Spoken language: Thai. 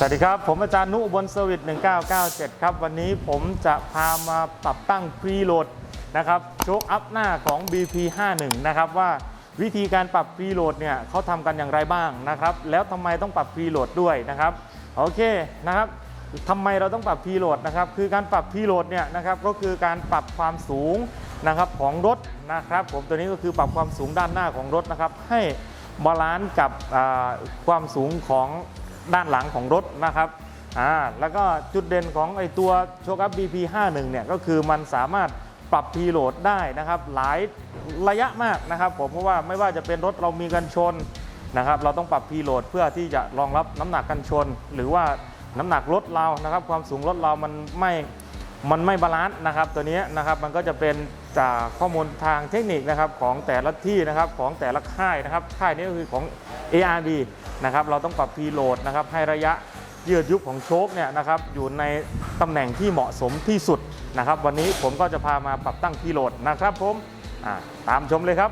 สวัสดีครับ ผมอาจารย์นุบลเซอร์วิส1997 ครับ วันนี้ผมจะพามาปรับตั้งพรีโหลดนะครับโชคอัพหน้าของ BP51 นะครับว่าวิธีการปรับพรีโหลดเนี่ยเขาทำกันอย่างไรบ้างนะครับ แล้วทำไมต้องปรับพรีโหลดด้วยนะครับ โอเคนะครับทำไมเราต้องปรับพรีโหลดนะครับ คือการปรับพรีโหลดเนี่ยนะครับก็คือการปรับความสูงนะครับของรถนะครับ ผมตัวนี้ก็คือปรับความสูงด้านหน้าของรถนะครับ ให้บาลานซ์กับความสูงของ ด้านหลังของรถนะครับอ่าแล้วก็จุดเด่นของไอตัวโชคัพ BP51 เนี่ยก็คือมันสามารถปรับพีโหลดได้นะครับหลายระยะมากนะครับผมเพราะว่าไม่ว่าจะเป็นรถเรามีกันชนนะครับเราต้องปรับพีโหลดเพื่อที่จะรองรับน้ำหนักกันชน หรือว่าน้ำหนักรถเรานะครับ ความสูงรถเรามันไม่มันไม่บาลานซ์นะครับ ตัวนี้นะครับมันก็จะเป็นจากข้อมูลทางเทคนิคนะครับของแต่ละที่นะครับของแต่ละค่ายนะครับค่ายนี้ก็คือของ ARD นะครับเราต้องปรับพีโหลดนะครับให้ระยะยืดยุบของโชคเนี่ยนะครับอยู่ในตำแหน่งที่เหมาะสมที่สุดนะครับ วันนี้ผมก็จะพามาปรับตั้งพีโหลดนะครับผมตามชมเลยครับ